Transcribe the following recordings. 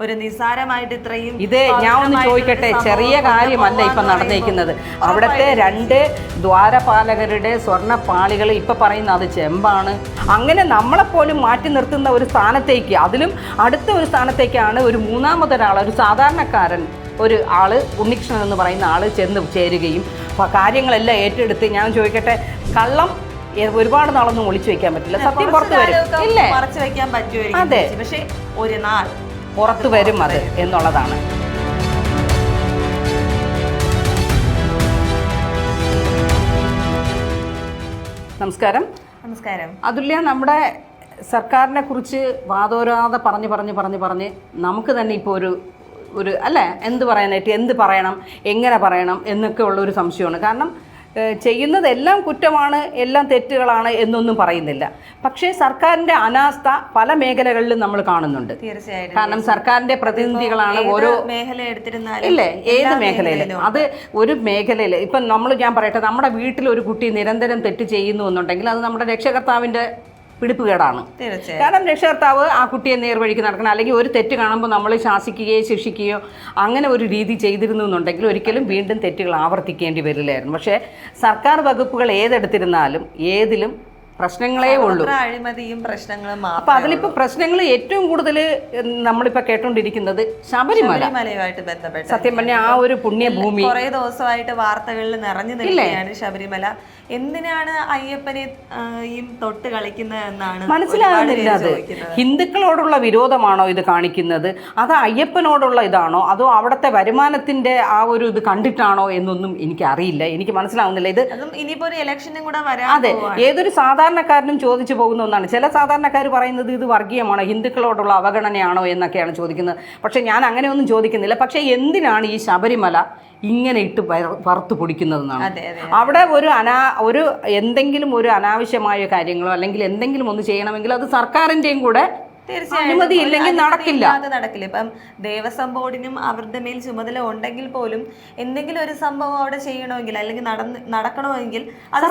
ഒരു നിസാരമായിട്ട് ഇത്രയും ഇത് ഞാൻ ഒന്ന് ചോദിക്കട്ടെ? ചെറിയ കാര്യമല്ല ഇപ്പൊ നടന്നേക്കുന്നത്. പറയുമ്പോൾ അവിടുത്തെ രണ്ട് ദ്വാരപാലകരുടെ സ്വർണ പാളികൾ ഇപ്പൊ പറയുന്ന അത് ചെമ്പാണ്. അങ്ങനെ നമ്മളെപ്പോലും മാറ്റി നിർത്തുന്ന ഒരു സ്ഥാനത്തേക്ക് അതിലും അടുത്ത ഒരു സ്ഥാനത്തേക്കാണ് ഒരു മൂന്നാമതൊരാൾ ഒരു സാധാരണക്കാരൻ ഒരു ആൾ ഉണ്ണികൃഷ്ണൻ എന്ന് പറയുന്ന ആൾ ചെന്ന് ചേരുകയും കാര്യങ്ങളെല്ലാം ഏറ്റെടുത്ത് ഞാൻ ചോദിക്കട്ടെ കള്ളം ഒരുപാട് നാളൊന്നും ഒളിച്ചു വെക്കാൻ പറ്റില്ല. സത്യം പുറത്തു വരും. ഇല്ലേ? മറച്ചു വെക്കാൻ പറ്റുമായിരിക്കും അതെ. പക്ഷേ ഒരു നാൾ പുറത്തു വരും അത് എന്നുള്ളതാണ്. നമസ്കാരം. നമസ്കാരം. അതുല്യ നമ്മുടെ സർക്കാരിനെ കുറിച്ച് വാദോരാതെ പറഞ്ഞ് പറഞ്ഞ് പറഞ്ഞ് പറഞ്ഞ് നമുക്ക് തന്നെ ഇപ്പോൾ ഒരു ഒരു അല്ലേ? എന്ത് പറയാനായിട്ട് എന്ത് പറയണം എങ്ങനെ പറയണം എന്നൊക്കെ ഉള്ള ഒരു സംശയമാണ്. കാരണം ചെയ്യുന്നതെല്ലാം കുറ്റമാണ് എല്ലാം തെറ്റുകളാണ് എന്നൊന്നും പറയുന്നില്ല. പക്ഷേ സർക്കാരിന്റെ അനാസ്ഥ പല മേഖലകളിലും നമ്മൾ കാണുന്നുണ്ട്. തീർച്ചയായിട്ടും. കാരണം സർക്കാരിന്റെ പ്രതിനിധികളാണ് ഓരോ മേഖല എടുത്തിരുന്നാലും ഇല്ലേ? ഏത് മേഖലയിലും അത് ഒരു മേഖലയിൽ ഇപ്പം നമ്മൾ ഞാൻ പറയട്ടെ നമ്മുടെ വീട്ടിൽ ഒരു കുട്ടി നിരന്തരം തെറ്റ് ചെയ്യുന്നു എന്നുണ്ടെങ്കിൽ അത് നമ്മുടെ രക്ഷകർത്താവിന്റെ പിടിപ്പുകേടാണ്. കാരണം രക്ഷകർത്താവ് ആ കുട്ടിയെ നേർവഴിക്ക് നടക്കണം. അല്ലെങ്കിൽ ഒരു തെറ്റ് കാണുമ്പോൾ നമ്മൾ ശാസിക്കുകയോ ശിക്ഷിക്കുകയോ അങ്ങനെ ഒരു രീതി ചെയ്തിരുന്നു എന്നുണ്ടെങ്കിൽ ഒരിക്കലും വീണ്ടും തെറ്റുകൾ ആവർത്തിക്കേണ്ടി വരില്ലായിരുന്നു. പക്ഷേ സർക്കാർ വകുപ്പുകൾ ഏതെടുത്തിരുന്നാലും ഏതിലും പ്രശ്നങ്ങളേ ഉള്ളൂ. അഴിമതിയും പ്രശ്നങ്ങളും അപ്പൊ അതിലിപ്പോ പ്രശ്നങ്ങൾ ഏറ്റവും കൂടുതൽ നമ്മളിപ്പോ കേട്ടോണ്ടിരിക്കുന്നത് ശബരിമല. ശബരിമലയുമായിട്ട് ബന്ധപ്പെട്ട് സത്യം പറഞ്ഞ ആ ഒരു പുണ്യഭൂമി കുറെ ദിവസമായിട്ട് വാർത്തകളിൽ നിറഞ്ഞു നിൽക്കുകയാണ് ശബരിമല. എന്തിനാണ് അയ്യപ്പനെ തൊട്ട് കളിക്കുന്നത് എന്നാണ് മനസ്സിലാകുന്നില്ല അത്. ഹിന്ദുക്കളോടുള്ള വിരോധമാണോ ഇത് കാണിക്കുന്നത്? അത് അയ്യപ്പനോടുള്ള ഇതാണോ? അതോ അവിടുത്തെ വരുമാനത്തിന്റെ ആ ഒരു ഇത് കണ്ടിട്ടാണോ എന്നൊന്നും എനിക്ക് അറിയില്ല എനിക്ക് മനസ്സിലാവുന്നില്ല. ഇത് ഇനിയിപ്പോ ഒരു ഇലക്ഷനും കൂടെ വരാം അതെ ഏതൊരു സാധാരണക്കാരനും ചോദിച്ചു പോകുന്ന ഒന്നാണ്. ചില സാധാരണക്കാർ പറയുന്നത് ഇത് വർഗീയമാണോ ഹിന്ദുക്കളോടുള്ള അവഗണനയാണോ എന്നൊക്കെയാണ് ചോദിക്കുന്നത്. പക്ഷേ ഞാൻ അങ്ങനെയൊന്നും ചോദിക്കുന്നില്ല. പക്ഷേ എന്തിനാണ് ഈ ശബരിമല ഇങ്ങനെ ഇട്ട് വറുത്ത് പൊടിക്കുന്നതെന്നാണ്? അവിടെ ഒരു അനാ ഒരു എന്തെങ്കിലും ഒരു അനാവശ്യമായ കാര്യങ്ങളോ അല്ലെങ്കിൽ എന്തെങ്കിലും ഒന്ന് ചെയ്യണമെങ്കിൽ അത് സർക്കാരിന്റെയും കൂടെ തീർച്ചയായും. നടക്കില്ല. നടക്കില്ല. ഇപ്പം ദേവസ്വം ബോർഡിനും അവരുടെ മേൽ ചുമതല ഉണ്ടെങ്കിൽ പോലും എന്തെങ്കിലും ഒരു സംഭവം അവിടെ ചെയ്യണമെങ്കിൽ അല്ലെങ്കിൽ നടന്ന് നടക്കണമെങ്കിൽ അത്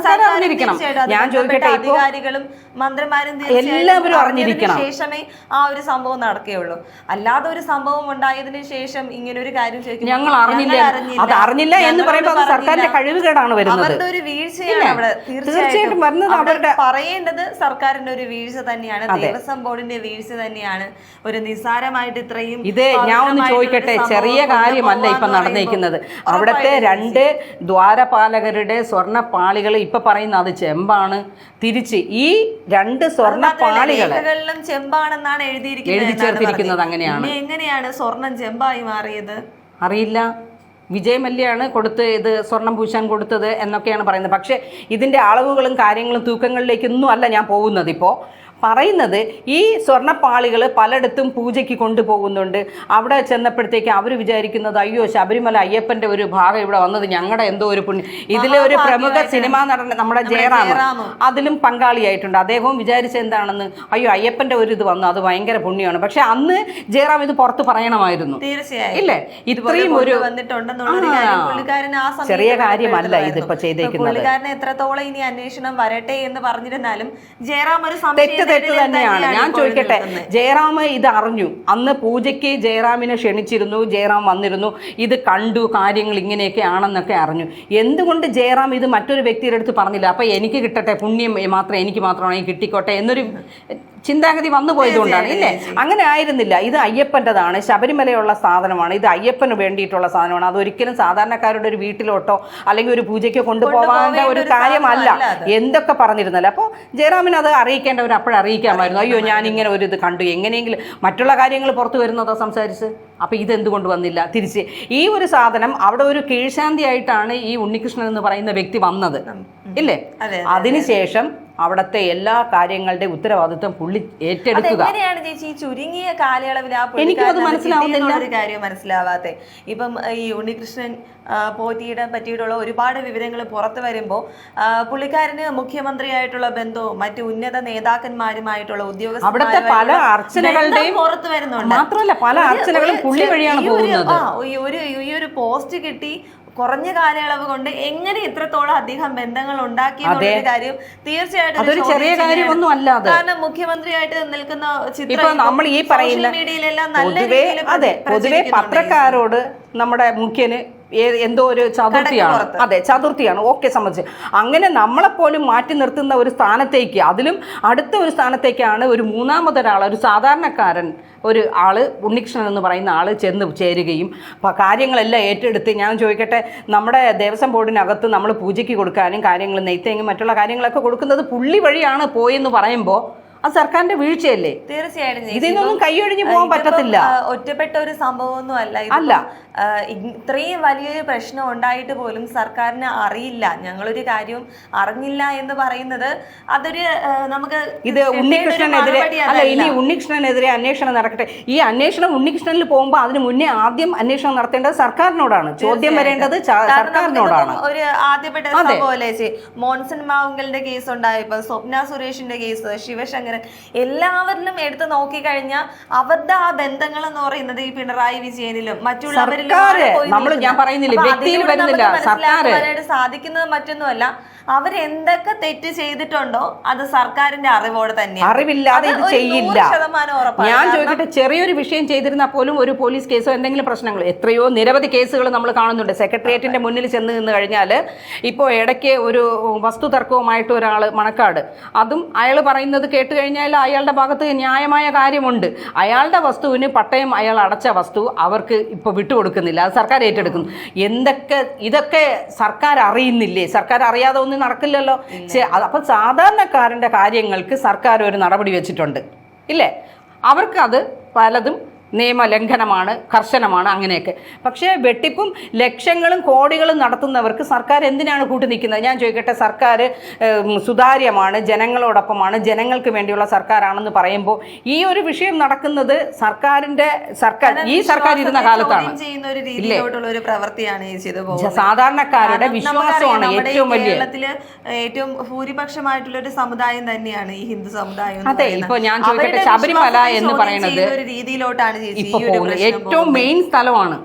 ഞാൻ ചോദിക്കട്ടെ, അധികാരികളും മന്ത്രിമാരും തീർച്ചയായും എല്ലാവരും അറിഞ്ഞിരിക്കണം. ശേഷമേ ആ ഒരു സംഭവം നടക്കുകയുള്ളൂ. അല്ലാതെ ഒരു സംഭവം ഉണ്ടായതിനു ശേഷം ഇങ്ങനെ ഒരു കാര്യം ഞങ്ങൾ അറിഞ്ഞില്ല അത് അറിഞ്ഞില്ല എന്ന് പറയുമ്പോൾ സർക്കാരിന്റെ. കഴിവുകേടാണ് വരുന്നത്. അവരുടെ ഒരു വീഴ്ചയാണ് അവിടെ തീർച്ചയായിട്ടും അവരുടെ- പറയേണ്ടത് സർക്കാരിന്റെ ഒരു വീഴ്ച തന്നെയാണ്. ദേവസ്വം ബോർഡിന്റെ വീഴ്ച തന്നെയാണ്. ഒരു നിസ്സാരമായിട്ട് ഇത്രയും ഇത് ഞാൻ ഒന്ന് ചോദിക്കട്ടെ ചെറിയ കാര്യമല്ല ഇപ്പൊ നടന്നിരിക്കുന്നത് അവിടുത്തെ രണ്ട് ദ്വാരപാലകരുടെ സ്വർണ പാളികൾ ഇപ്പൊ പറയുന്ന അത് ചെമ്പാണ്. തിരിച്ച് ഈ രണ്ട് സ്വർണ രേഖകളിലും ചെമ്പാണെന്നാണ് എഴുതിയിരിക്കുന്നത് എഴുതി ചേർത്തിരിക്കുന്നത് അങ്ങനെയാണ്. എങ്ങനെയാണ് സ്വർണം ചെമ്പായി മാറിയത്? അറിയില്ല. വിജയ് മല്യാണ് കൊടുത്ത് ഇത് സ്വർണം പൂശാൻ കൊടുത്തത് എന്നൊക്കെയാണ് പറയുന്നത്. പക്ഷേ ഇതിന്റെ അളവുകളും കാര്യങ്ങളും തൂക്കങ്ങളിലേക്കൊന്നും അല്ല ഞാൻ പോകുന്നത് ഇപ്പോൾ പറയുന്നത് ഈ സ്വർണപ്പാളികൾ പലയിടത്തും പൂജയ്ക്ക് കൊണ്ടുപോകുന്നുണ്ട്. അവിടെ ചെന്നപ്പോഴത്തേക്ക് അവർ വിചാരിക്കുന്നത് അയ്യോ ശബരിമല അയ്യപ്പന്റെ ഒരു ഭാഗം ഇവിടെ വന്നത് ഞങ്ങളുടെ എന്തോ ഒരു പുണ്യം ഇതിലെ ഒരു പ്രമുഖ സിനിമാ നടൻ നമ്മുടെ ജയറാം അതിലും പങ്കാളിയായിട്ടുണ്ട്. അദ്ദേഹവും വിചാരിച്ച എന്താണെന്ന് അയ്യോ അയ്യപ്പന്റെ ഒരു ഇത് വന്നു അത് ഭയങ്കര പുണ്യമാണ് പക്ഷെ അന്ന് ജയറാം ഇത് പുറത്ത് പറയണമായിരുന്നു. തീർച്ചയായും. ഇല്ലേ? ഇത്രയും ഒരു ചെറിയ കാര്യമല്ല. ഇതിപ്പോ ചെയ്തേക്കുന്നത്. എത്രത്തോളം ഇനി അന്വേഷണം വരട്ടെ എന്ന് പറഞ്ഞിരുന്നാലും ജയറാം ഒരു തെറ്റ് തെറ്റ് തന്നെയാണ്. ഞാൻ ചോദിക്കട്ടെ ജയറാം ഇത് അറിഞ്ഞു. അന്ന് പൂജയ്ക്ക് ജയറാമിനെ ക്ഷണിച്ചിരുന്നു ജയറാം വന്നിരുന്നു. ഇത് കണ്ടു കാര്യങ്ങൾ ഇങ്ങനെയൊക്കെ ആണെന്നൊക്കെ അറിഞ്ഞു. എന്തുകൊണ്ട് ജയറാം ഇത് മറ്റൊരു വ്യക്തിയുടെ അടുത്ത് പറഞ്ഞില്ല? അപ്പൊ എനിക്ക് കിട്ടട്ടെ പുണ്യം മാത്രം എനിക്ക് മാത്രമാണ് കിട്ടിക്കോട്ടെ എന്നൊരു ചിന്താഗതി വന്നു പോയതുകൊണ്ടാണ് ഇല്ലേ? അങ്ങനെ ആയിരുന്നില്ല. ഇത് അയ്യപ്പന്റെതാണ് ശബരിമലയുള്ള സാധനമാണ് ഇത് അയ്യപ്പന് വേണ്ടിയിട്ടുള്ള സാധനമാണ്. അതൊരിക്കലും സാധാരണക്കാരുടെ ഒരു വീട്ടിലോട്ടോ അല്ലെങ്കിൽ ഒരു പൂജയ്ക്ക് കൊണ്ടുപോകേണ്ട ഒരു ഒരു കാര്യമല്ല. എന്തൊക്കെ പറഞ്ഞിരുന്നല്ലോ അപ്പോൾ ജയറാമിന് അത് അറിയിക്കേണ്ടവർ അപ്പോഴറിയിക്കാമായിരുന്നു അയ്യോ ഞാൻ ഇങ്ങനെ ഒരു ഇത് കണ്ടു. എങ്ങനെയെങ്കിലും മറ്റുള്ള കാര്യങ്ങൾ പുറത്തു വരുന്നതോ സംസാരിച്ച്. അപ്പോൾ ഇതെന്തുകൊണ്ട് വന്നില്ല? തിരിച്ച് ഈ ഒരു സാധനം അവിടെ ഒരു കീഴ്ശാന്തി ആയിട്ടാണ് ഈ ഉണ്ണികൃഷ്ണൻ എന്ന് പറയുന്ന വ്യക്തി വന്നത്. ഇല്ലേ? അതെ, അതിനുശേഷം അവിടുത്തെ എല്ലാ കാര്യങ്ങളുടെ ഉത്തരവാദിത്വം പുള്ളി ഏറ്റെടുക്കുക. എങ്ങനെയാണ് ചേച്ചി ഈ ചുരുങ്ങിയ കാലയളവിൽ ആ എനിക്കും അത് മനസ്സിലാവുന്നില്ല. ഒരു കാര്യം മനസ്സിലാവാത്തെ? ഇപ്പം ഈ ഉണ്ണികൃഷ്ണൻ പോറ്റിയുടെ പറ്റിയിട്ടുള്ള ഒരുപാട് വിവരങ്ങൾ പുറത്തു വരുമ്പോൾ പുള്ളിക്കാരന് മുഖ്യമന്ത്രിയായിട്ടുള്ള ബന്ധവും മറ്റ് ഉന്നത നേതാക്കന്മാരുമായിട്ടുള്ള അവിടുത്തെ പല അർച്ചനകളുടെയും പുറത്തു വരുന്നുണ്ട്. മാത്രമല്ല പല അർച്ചനകളും പുള്ളി വഴിയാണ് പോകുന്നത്. ആ, ഈ ഒരു ഈ ഒരു പോസ്റ്റ് കിട്ടി കുറഞ്ഞ കാലയളവ് കൊണ്ട് എങ്ങനെ ഇത്രത്തോളം അധികം ബന്ധങ്ങൾ ഉണ്ടാക്കി എന്നുള്ളൊരു കാര്യം തീർച്ചയായിട്ടും ഒരു അതൊരു ചെറിയ തന്നെയാണ്. കാര്യമൊന്നും അല്ല അത് കാരണം മുഖ്യമന്ത്രിയായിട്ട് നിൽക്കുന്ന ചിത്രം മീഡിയയിലെല്ലാം നമ്മൾ ഈ പറയുന്ന mediaയിലെല്ലാം നല്ല പൊതുവെ രീതിയിൽ അതെ പൊതുവെ പത്രക്കാരോട് നമ്മുടെ മുഖ്യന് എന്തോ ഒരു ചതുർത്ഥിയാണ്. അതെ ചതുർത്ഥിയാണ്. ഓക്കെ സംബന്ധിച്ച് അങ്ങനെ നമ്മളെപ്പോലും മാറ്റി നിർത്തുന്ന ഒരു സ്ഥാനത്തേക്ക് അതിലും അടുത്ത ഒരു സ്ഥാനത്തേക്കാണ് ഒരു മൂന്നാമതൊരാൾ ഒരു സാധാരണക്കാരൻ ഒരു ആൾ ഉണ്ണികൃഷ്ണൻ എന്ന് പറയുന്ന ആൾ ചെന്ന് ചേരുകയും കാര്യങ്ങളെല്ലാം ഏറ്റെടുത്ത് ഞാൻ ചോദിക്കട്ടെ നമ്മുടെ ദേവസ്വം ബോർഡിനകത്ത് നമ്മൾ പൂജയ്ക്ക് കൊടുക്കാനും കാര്യങ്ങൾ നെയ്ത്തേങ്ങും മറ്റുള്ള കാര്യങ്ങളൊക്കെ കൊടുക്കുന്നത് പുള്ളി വഴിയാണ് പോയെന്ന് പറയുമ്പോൾ അത് സർക്കാരിന്റെ വീഴ്ചയല്ലേ? തീർച്ചയായിട്ടും ഇതിനൊന്നും ഇതിൽ കൈയൊഴിഞ്ഞ് പോകാൻ പറ്റത്തില്ല. ഒറ്റപ്പെട്ട ഒരു സംഭവമൊന്നും അല്ല. അല്ല. ഇത്രയും വലിയൊരു പ്രശ്നം ഉണ്ടായിട്ട് പോലും സർക്കാരിന് അറിയില്ല. ഞങ്ങളൊരു കാര്യവും അറിഞ്ഞില്ല എന്ന് പറയുന്നത് അതൊരു നമുക്ക് ഇത് ഉണ്ണികൃഷ്ണനെതിരെ അല്ല ഇനി ഉണ്ണികൃഷ്ണനെതിരെ അന്വേഷണം നടക്കട്ടെ. ഈ അന്വേഷണം ഉണ്ണികൃഷ്ണനിൽ പോകുമ്പോൾ അതിന് മുന്നേ ആദ്യം അന്വേഷണം നടത്തേണ്ടത് സർക്കാരിനോടാണ്. ചോദ്യം വരേണ്ടത് സർക്കാരിനോടാണ്. ഒരു ആദ്യപ്പെട്ട. സംഭവമല്ലേ മോൺസൺ മാവുങ്കലിന്റെ കേസ് ഉണ്ടായപ്പോ സ്വപ്ന സുരേഷിന്റെ കേസ് ശിവശങ്കരൻ എല്ലാവരിലും എടുത്ത് നോക്കിക്കഴിഞ്ഞാൽ അവരുടെ ആ ബന്ധങ്ങൾ എന്ന് പറയുന്നത് ഈ പിണറായി വിജയനിലും മറ്റുള്ളവരിലും ഞാൻ പറയുന്നില്ല വ്യക്തിയിൽ വരുന്നില്ല. മനസ്സിലാക്കുവാനായിട്ട് സാധിക്കുന്നത് മറ്റൊന്നുമല്ല. അവരെന്തൊക്കെ തെറ്റ് ചെയ്തിട്ടുണ്ടോ അത് സർക്കാരിന്റെ അറിവോടെ തന്നെ അറിവില്ലാതെ ഇത് ചെയ്യില്ല. ഞാൻ ചോദിക്കട്ടെ ചെറിയൊരു വിഷയം ചെയ്തിരുന്നാൽ പോലും ഒരു പോലീസ് കേസോ എന്തെങ്കിലും പ്രശ്നങ്ങൾ എത്രയോ നിരവധി കേസുകൾ നമ്മൾ കാണുന്നുണ്ട്. സെക്രട്ടേറിയറ്റിന്റെ മുന്നിൽ ചെന്ന് നിന്ന് കഴിഞ്ഞാൽ ഇപ്പോൾ ഇടയ്ക്ക് ഒരു വസ്തു തർക്കവുമായിട്ട് ഒരാൾ മണക്കാട്. അതും അയാൾ പറയുന്നത് കേട്ട് കഴിഞ്ഞാൽ അയാളുടെ ഭാഗത്ത് ന്യായമായ കാര്യമുണ്ട്. അയാളുടെ വസ്തുവിന് പട്ടയം അയാൾ അടച്ച വസ്തു അവർക്ക് ഇപ്പോൾ വിട്ടുകൊടുക്കുന്നില്ല. അത് സർക്കാർ ഏറ്റെടുക്കുന്നു. എന്തൊക്കെ ഇതൊക്കെ സർക്കാർ അറിയുന്നില്ലേ? സർക്കാർ അറിയാതെ ഒന്നും നടക്കില്ലല്ലോ. അപ്പൊ സാധാരണക്കാരന്റെ കാര്യങ്ങൾക്ക് സർക്കാർ ഒരു നടപടി വെച്ചിട്ടുണ്ട്. ഇല്ലേ? അവർക്കത് പലതും നിയമലംഘനമാണ് കർശനമാണ് അങ്ങനെയൊക്കെ. പക്ഷേ വെട്ടിപ്പും ലക്ഷങ്ങളും കോടികളും നടത്തുന്നവർക്ക് സർക്കാർ എന്തിനാണ് കൂട്ടി നിൽക്കുന്നത്? ഞാൻ ചോദിക്കട്ടെ സർക്കാർ സുതാര്യമാണ് ജനങ്ങളോടൊപ്പമാണ് ജനങ്ങൾക്ക് വേണ്ടിയുള്ള സർക്കാരാണെന്ന് പറയുമ്പോൾ ഈ ഒരു വിഷയം നടക്കുന്നത് സർക്കാരിന്റെ സർക്കാർ ഈ സർക്കാർ ഇരുന്ന കാലത്താണ്. ഒരു പ്രവൃത്തിയാണ് സാധാരണക്കാരുടെ വിശ്വാസമാണ് ഏറ്റവും വലിയ കേരളത്തിൽ ഏറ്റവും ഭൂരിപക്ഷമായിട്ടുള്ള ഒരു സമുദായം തന്നെയാണ് ഈ ഹിന്ദു സമുദായം അതെ. ഇപ്പൊ ഞാൻ ചോദിക്കട്ടെ, ശബരിമല എന്ന് പറയുന്നത് ഒരു രീതിയിലോട്ടാണ് ഇപ്പൊ പോകുന്നത്. ഏറ്റവും മെയിൻ സ്ഥലമാണ്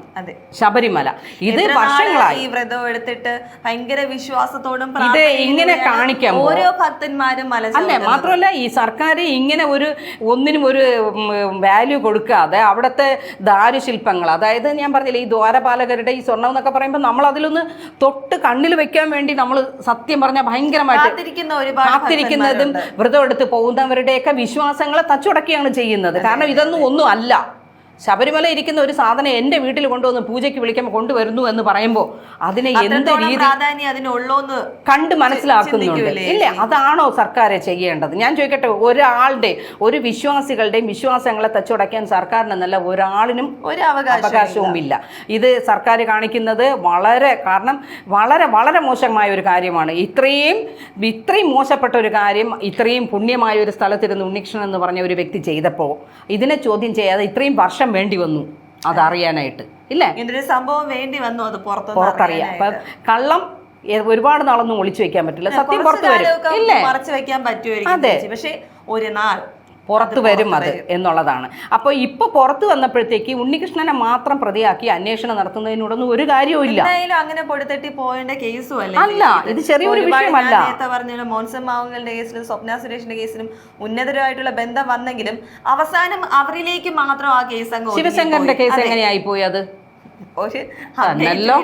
ശബരിമല. ഇത് വർഷങ്ങളായി. ഈ വ്രതം എടുത്തിട്ട് ഭയങ്കര വിശ്വാസത്തോടും ഇത് ഇങ്ങനെ കാണിക്കാം ഓരോ ഭക്തന്മാരും മല അല്ലെ. മാത്രമല്ല ഈ സർക്കാർ ഇങ്ങനെ ഒരു ഒന്നിനും ഒരു വാല്യൂ കൊടുക്കാതെ അവിടുത്തെ ദാരുശില്പങ്ങൾ അതായത് ഞാൻ പറഞ്ഞില്ലേ ഈ ദ്വാരപാലകരുടെ ഈ സ്വർണം എന്നൊക്കെ പറയുമ്പോൾ നമ്മൾ അതിലൊന്ന് തൊട്ട് കണ്ണിൽ വെക്കാൻ വേണ്ടി നമ്മൾ സത്യം പറഞ്ഞാൽ ഭയങ്കരമായിട്ട് കാത്തിരിക്കുന്നതും വ്രതം എടുത്ത് പോകുന്നവരുടെയൊക്കെ വിശ്വാസങ്ങളെ തച്ചുടക്കിയാണ് ചെയ്യുന്നത്. കാരണം ഇതൊന്നും ഒന്നും അല്ല. ശബരിമല ഇരിക്കുന്ന ഒരു സാധനം എന്റെ വീട്ടിൽ കൊണ്ടുവന്ന് പൂജയ്ക്ക് വിളിക്കുമ്പോൾ കൊണ്ടുവരുന്നു എന്ന് പറയുമ്പോൾ അതിനെ എന്ത് രീതി കണ്ട് മനസ്സിലാക്കുന്നുണ്ട്. ഇല്ല അതാണോ സർക്കാർ ചെയ്യേണ്ടത്? ഞാൻ ചോദിക്കട്ടെ ഒരാളുടെ ഒരു വിശ്വാസികളുടെയും വിശ്വാസങ്ങളെ തച്ചുടയ്ക്കാൻ സർക്കാരിനെന്നല്ല ഒരാളിനും ഒരു അവകാശം അവകാശവും ഇല്ല ഇത് സർക്കാർ കാണിക്കുന്നത് വളരെ കാരണം വളരെ വളരെ മോശമായ ഒരു കാര്യമാണ്. ഇത്രയും ഇത്രയും മോശപ്പെട്ട ഒരു കാര്യം ഇത്രയും പുണ്യമായ ഒരു സ്ഥലത്തിരുന്ന് ഉണ്ണികൃഷ്ണൻ എന്ന് പറഞ്ഞ ഒരു വ്യക്തി ചെയ്തപ്പോൾ ഇതിനെ ചോദ്യം ചെയ്യാതെ ഇത്രയും വർഷം വേണ്ടി വന്നു. അതറിയാനായിട്ട് ഇല്ലേ? ഇങ്ങനൊരു സംഭവം വേണ്ടി വന്നു അത് പുറത്ത് പുറത്തറിയാം. അപ്പം കള്ളം ഒരുപാട് നാളൊന്നും ഒളിച്ചു വെക്കാൻ പറ്റില്ല. സത്യം പുറത്തു വരും. ഇല്ലേ? മറച്ചു വെക്കാൻ പറ്റുമായിരിക്കും അതെ. പക്ഷെ ഒരു നാൾ പുറത്തു വരും അത് എന്നുള്ളതാണ്. അപ്പോൾ ഇപ്പൊ പുറത്തു വന്നപ്പോഴത്തേക്ക് ഉണ്ണികൃഷ്ണനെ മാത്രം പ്രതിയാക്കി അന്വേഷണം നടത്തുന്നതിനോടൊന്നും ഒരു കാര്യവും ഇല്ല. അങ്ങനെ പൊടുത്തെട്ടി പോയേണ്ട കേസും അല്ല അല്ല, ഇത് ചെറിയൊരു വിഷയമല്ല. പറഞ്ഞ മോൻസൺ മാവുങ്ങളുടെ കേസിലും സ്വപ്ന സുരേഷിന്റെ കേസിലും ഉന്നതരുമായിട്ടുള്ള ബന്ധം വന്നെങ്കിലും അവസാനം അവരിലേക്ക് മാത്രം ആ കേസ് ശിവശങ്കറിന്റെ കേസ്. എങ്ങനെയായി പോയി അത്? ഒരു തന്നല്ലോ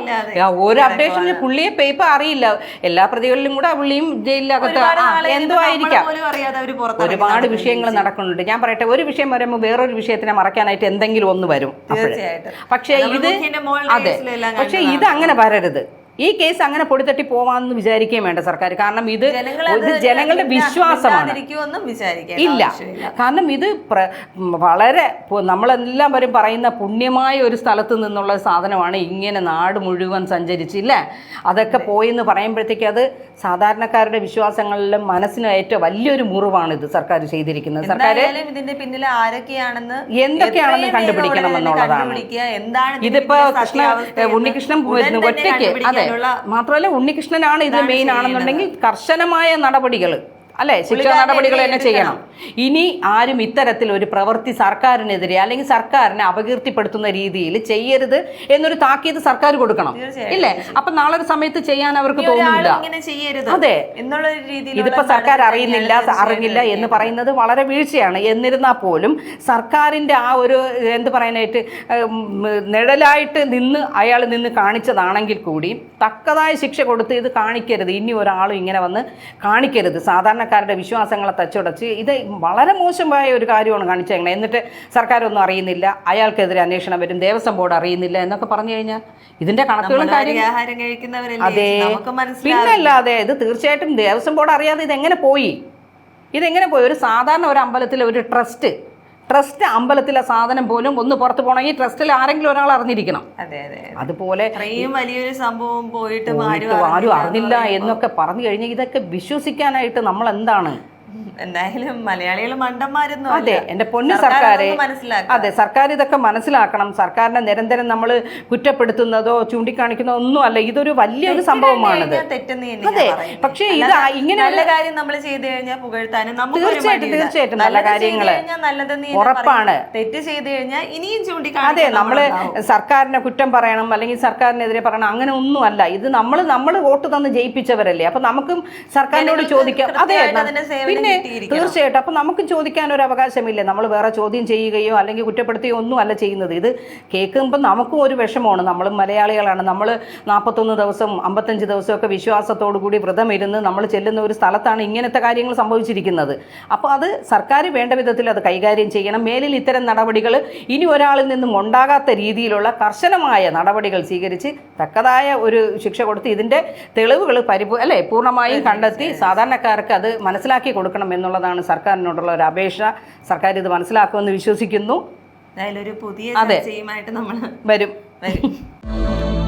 ഒരു അപ്ഡേഷനിൽ. പുള്ളിയെ പേപ്പർ അറിയില്ല. എല്ലാ പ്രതികളിലും കൂടെ പുള്ളിയും നാളെ എന്തോ ആയിരിക്കാം. ഒരുപാട് വിഷയങ്ങൾ നടക്കുന്നുണ്ട്. ഞാൻ പറയട്ടെ ഒരു വിഷയം വരുമ്പോൾ വേറൊരു വിഷയത്തിനെ മറക്കാനായിട്ട് എന്തെങ്കിലും ഒന്ന് വരും. പക്ഷേ ഇത് അതെ. പക്ഷേ ഇത് അങ്ങനെ വരരുത്. ഈ കേസ് അങ്ങനെ പൊടിത്തട്ടി പോവാന്ന് വിചാരിക്കുകയും വേണ്ട സർക്കാർ. കാരണം ഇത് ജനങ്ങളുടെ വിശ്വാസമാണ്. ഇല്ല. കാരണം ഇത് വളരെ നമ്മളെല്ലാം വരും പറയുന്ന പുണ്യമായ ഒരു സ്ഥലത്ത് നിന്നുള്ള സാധനമാണ് ഇങ്ങനെ നാട് മുഴുവൻ സഞ്ചരിച്ചില്ലേ അതൊക്കെ പോയെന്ന് പറയുമ്പോഴത്തേക്ക് അത് സാധാരണക്കാരുടെ വിശ്വാസങ്ങളിലും മനസ്സിന് ഏറ്റവും വലിയൊരു മുറിവാണ് ഇത് സർക്കാർ ചെയ്തിരിക്കുന്നത്. സർക്കാർ ഇതിന്റെ പിന്നിൽ ആരൊക്കെയാണെന്ന് എന്തൊക്കെയാണെന്ന് കണ്ടുപിടിക്കണം എന്നുള്ളതാണ്. ഇതിപ്പോ കൃഷ്ണ ഉണ്ണികൃഷ്ണൻ ഒറ്റയ്ക്ക് അതെ. കണ്ടുപിടിക്കാനുള്ള മാത്രമല്ല ഉണ്ണികൃഷ്ണനാണ് ഇത് മെയിൻ ആണെന്നുണ്ടെങ്കിൽ കർശനമായ നടപടികൾ അല്ലെ? ശിക്ഷാ നടപടികൾ തന്നെ ചെയ്യണം. ഇനി ആരും ഇത്തരത്തിൽ ഒരു പ്രവൃത്തി സർക്കാരിനെതിരെ അല്ലെങ്കിൽ സർക്കാരിനെ അപകീർത്തിപ്പെടുത്തുന്ന രീതിയിൽ ചെയ്യരുത് എന്നൊരു താക്കീത് സർക്കാർ കൊടുക്കണം. ഇല്ലേ? അപ്പൊ നാളെ ഒരു സമയത്ത് ചെയ്യാൻ അവർക്ക് തോന്നുന്നില്ല അതെ. എന്നുള്ള ഇതിപ്പോ സർക്കാർ അറിയുന്നില്ല അറിഞ്ഞില്ല എന്ന് പറയുന്നത് വളരെ വീഴ്ചയാണ്. എന്നിരുന്നാൽ പോലും സർക്കാരിന്റെ ആ ഒരു എന്ത് പറയാനായിട്ട് നിഴലായിട്ട് നിന്ന് അയാൾ നിന്ന് കാണിച്ചതാണെങ്കിൽ കൂടി തക്കതായ ശിക്ഷ കൊടുത്ത് ഇത് കാണിക്കരുത്. ഇനി ഒരാളും ഇങ്ങനെ വന്ന് കാണിക്കരുത്. സാധാരണക്കാരുടെ വിശ്വാസങ്ങളെ തച്ചുടച്ച് ഇത് വളരെ മോശമായ ഒരു കാര്യമാണ് കാണിച്ചേക്കണേ. എന്നിട്ട് സർക്കാരൊന്നും അറിയുന്നില്ല. അയാൾക്കെതിരെ അന്വേഷണം വരും. ദേവസ്വം ബോർഡ് അറിയുന്നില്ല എന്നൊക്കെ പറഞ്ഞു കഴിഞ്ഞാൽ ഇതിന്റെ കണക്കുകളും നമ്മൾ കാര്യം ആഹാരം അതെ. പിന്നല്ലാതെ ഇത് തീർച്ചയായിട്ടും ദേവസ്വം ബോർഡ് അറിയാതെ ഇതെങ്ങനെ പോയി? ഇതെങ്ങനെ പോയി? ഒരു സാധാരണ ഒരു അമ്പലത്തിലെ ഒരു ട്രസ്റ്റ് ട്രസ്റ്റ് അമ്പലത്തിലെ സാധനം പോലും ഒന്ന് പുറത്ത് പോകണമെങ്കിൽ ട്രസ്റ്റിൽ ആരെങ്കിലും ഒരാൾ അറിഞ്ഞിരിക്കണം. അതെ അതെ അതുപോലെ വലിയൊരു സംഭവം പോയിട്ട് ആരും അറിഞ്ഞില്ല എന്നൊക്കെ പറഞ്ഞു കഴിഞ്ഞാൽ ഇതൊക്കെ വിശ്വസിക്കാനായിട്ട് നമ്മൾ എന്താണ് എന്തായാലും മലയാളികൾ മണ്ടന്മാരൊന്നും. അതെ എന്റെ പൊന്നു സർക്കാരെ അതെ സർക്കാർ ഇതൊക്കെ മനസ്സിലാക്കണം. സർക്കാരിനെ നിരന്തരം നമ്മൾ കുറ്റപ്പെടുത്തുന്നതോ ചൂണ്ടിക്കാണിക്കുന്നതോ ഒന്നും അല്ല ഇതൊരു വലിയൊരു സംഭവമാണ് അതെ. പക്ഷേ ഇത് ഇങ്ങനെയുള്ള ഇങ്ങനെ നല്ല കാര്യം നമ്മൾ ചെയ്തു കഴിഞ്ഞാൽ പുകഴ്ത്താനും തീർച്ചയായിട്ടും, തീർച്ചയായിട്ടും നല്ല കാര്യങ്ങൾ ഉറപ്പാണ്. തെറ്റ് ചെയ്തു കഴിഞ്ഞാൽ ഇനിയും അതെ ചൂണ്ടിക്കാണിക്കാൻ നമ്മൾ നമ്മളുണ്ടാവും. സർക്കാരിനെ കുറ്റം പറയണം അല്ലെങ്കിൽ സർക്കാരിനെതിരെ പറയണം അങ്ങനെ ഒന്നും അല്ല ഇത് നമ്മൾ നമ്മൾ വോട്ട് തന്ന് ജയിപ്പിച്ചവരല്ലേ. അപ്പൊ നമുക്കും സർക്കാരിനോട് ചോദിക്കാം. അതെ പിന്നെ തീർച്ചയായിട്ടും. അപ്പൊ നമുക്ക് ചോദിക്കാൻ ഒരു അവകാശമില്ല? നമ്മൾ വേറെ ചോദ്യം ചെയ്യുകയോ അല്ലെങ്കിൽ കുറ്റപ്പെടുത്തുകയോ ഒന്നും അല്ല ചെയ്യുന്നത്. ഇത് കേൾക്കുമ്പോൾ നമുക്കും ഒരു വിഷമമാണ്. നമ്മൾ മലയാളികളാണ്. നമ്മൾ നാൽപ്പത്തൊന്ന് ദിവസം അമ്പത്തഞ്ച് ദിവസമൊക്കെ വിശ്വാസത്തോടു കൂടി വ്രതം ഇരുന്ന് നമ്മൾ ചെല്ലുന്ന ഒരു സ്ഥലത്താണ് ഇങ്ങനത്തെ കാര്യങ്ങൾ സംഭവിച്ചിരിക്കുന്നത്. അപ്പോൾ അത് സർക്കാർ വേണ്ട വിധത്തിൽ അത് കൈകാര്യം ചെയ്യണം. മേലിൽ ഇത്തരം നടപടികൾ ഇനി ഒരാളിൽ നിന്നും ഉണ്ടാകാത്ത രീതിയിലുള്ള കർശനമായ നടപടികൾ സ്വീകരിച്ച് തക്കതായ ഒരു ശിക്ഷ കൊടുത്ത് ഇതിന്റെ തെളിവുകൾ പരിപൂ അല്ലേ? പൂർണമായും കണ്ടെത്തി സാധാരണക്കാർക്ക് അത് മനസ്സിലാക്കി കൊടുക്കണം എന്നുള്ളതാണ് സർക്കാരിനോടുള്ള ഒരു അപേക്ഷ. സർക്കാർ ഇത് മനസ്സിലാക്കുമെന്ന് വിശ്വസിക്കുന്നു. ഒരു പുതിയ അതെ. നമ്മൾ വരും. വരും.